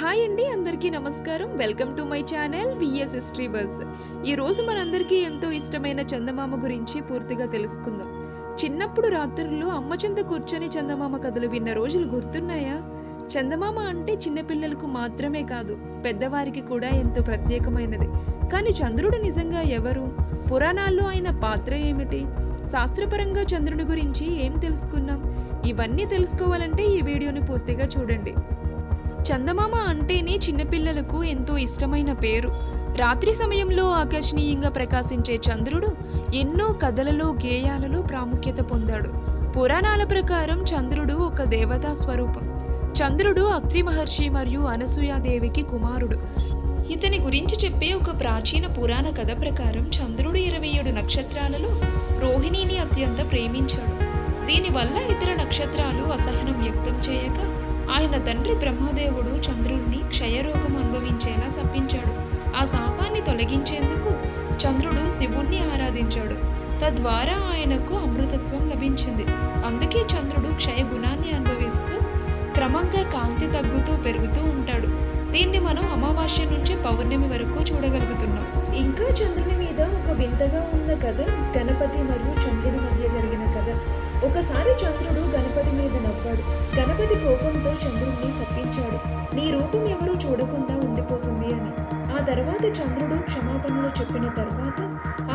Hi అండి అందరికీ నమస్కారం. Welcome to my channel VS history bus. ఈరోజు మనందరికీ ఎంతో ఇష్టమైన చందమామ గురించి పూర్తిగా తెలుసుకుందాం. చిన్నప్పుడు రాత్రుల్లో అమ్మ చెంత కూర్చొని చందమామ కథలు విన్న రోజులు గుర్తున్నాయా? చందమామ అంటే చిన్నపిల్లలకు మాత్రమే కాదు పెద్దవారికి కూడా ఎంతో ప్రత్యేకమైనది. కానీ చంద్రుడు నిజంగా ఎవరు? పురాణాల్లో ఆయన పాత్ర ఏమిటి? శాస్త్రపరంగా చంద్రుడి గురించి ఏం తెలుసుకున్నాం? ఇవన్నీ తెలుసుకోవాలంటే ఈ వీడియోని పూర్తిగా చూడండి. చందమామ అంటేనే చిన్నపిల్లలకు ఎంతో ఇష్టమైన పేరు. రాత్రి సమయంలో ఆకర్షణీయంగా ప్రకాశించే చంద్రుడు ఎన్నో కథలలో గేయాలలో ప్రాముఖ్యత పొందాడు. పురాణాల ప్రకారం చంద్రుడు ఒక దేవతా స్వరూపం. చంద్రుడు అత్రి మహర్షి మరియు అనసూయాదేవికి కుమారుడు. ఇతని గురించి చెప్పే ఒక ప్రాచీన పురాణ కథ ప్రకారం చంద్రుడు ఇరవై ఏడు నక్షత్రాలలో రోహిణిని అత్యంత ప్రేమించాడు. దీనివల్ల ఇతర నక్షత్రాలు అసహనం వ్యక్తం చేయక ఆయన తండ్రి బ్రహ్మదేవుడు చంద్రుణ్ణి క్షయరోగం అనుభవించేలా సప్పించాడు ఆ శాపాన్ని తొలగించేందుకు చంద్రుడు శివుణ్ణి ఆరాధించాడు. తద్వారా ఆయనకు అమృతత్వం లభించింది. అందుకే చంద్రుడు క్షయ గుణాన్ని అనుభవిస్తూ క్రమంగా కాంతి తగ్గుతూ పెరుగుతూ ఉంటాడు. దీన్ని మనం అమావాస్య పౌర్ణమి వరకు చూడగలుగుతున్నాం. ఇంకా చంద్రుని మీద ఒక వింతగా ఉన్న కథ గణపతి మరియు చంద్రుడి మధ్య జరిగిన కథ. ఒకసారి చంద్రుడు గణపతి మీద నవ్వాడు. గణపతి కోపంతో చంద్రుడిని శపించాడు. నీ రూపం ఎవరూ చూడకుండా ఉండిపోతుంది అని. ఆ తర్వాత చంద్రుడు క్షమాపణలు చెప్పిన తర్వాత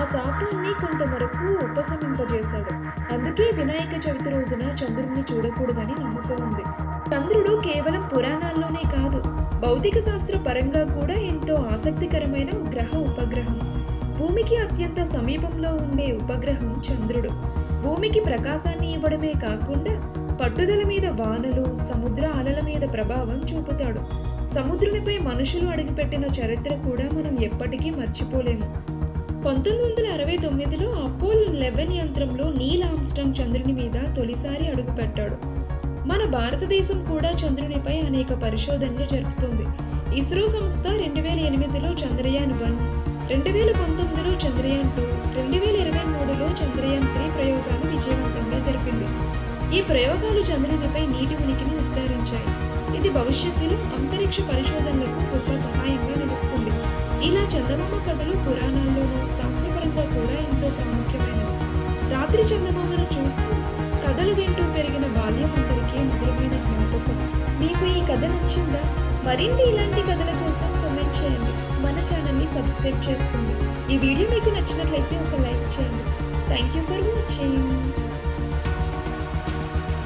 ఆ శాపాన్ని కొంతవరకు ఉపశమింపజేశాడు. అందుకే వినాయక చవితి రోజున చంద్రుడిని చూడకూడదని నమ్మకం ఉంది. చంద్రుడు కేవలం పురాణాల్లో భౌతిక శాస్త్ర పరంగా కూడా ఎంతో ఆసక్తికరమైన గ్రహ ఉపగ్రహం. భూమికి అత్యంత సమీపంలో ఉండే ఉపగ్రహం చంద్రుడు. భూమికి ప్రకాశాన్ని ఇవ్వడమే కాకుండా పట్టుదల మీద వానలు సముద్ర అలల మీద ప్రభావం చూపుతాడు. సముద్రునిపై మనుషులు అడుగుపెట్టిన చరిత్ర కూడా మనం ఎప్పటికీ మర్చిపోలేము. పంతొమ్మిది వందల అరవై తొమ్మిదిలో అపోల్ లెవెన్ యంత్రంలో నీల్ ఆమ్స్టంగ్ చంద్రుని మీద తొలిసారి అడుగుపెట్టాడు. మన భారతదేశం కూడా చంద్రునిపై అనేక పరిశోధనలు జరుపుతుంది. ఇస్రో సంస్థ రెండు వేల ఎనిమిదిలో చంద్రయాన్ వన్ రెండు వేల పంతొమ్మిదిలో చంద్రయాన్ టూ రెండు వేల ఇరవై మూడులో చంద్రయాన్ త్రీ ప్రయోగాలు విజయవంతంగా జరిపింది. ఈ ప్రయోగాలు చంద్రునిపై నీటి ఉనికిని నిర్ధారించాయి. ఇది భవిష్యత్తులో అంతరిక్ష పరిశోధనలకు గొప్ప సహాయంగా నిలుస్తుంది. ఇలా చందమామ కథలు పురాణాల్లోనూ శాస్త్రపరంగా కూడా ఎంతో ప్రాముఖ్యమైనవి. రాత్రి చందమామను చూస్తూ మరిన్ని ఇలాంటి కథల కోసం కమెంట్ చేయండి. మన ఛానల్ని సబ్స్క్రైబ్ చేసుకోండి. ఈ వీడియో మీకు నచ్చినట్లయితే ఒక లైక్ చేయండి. Thank you for watching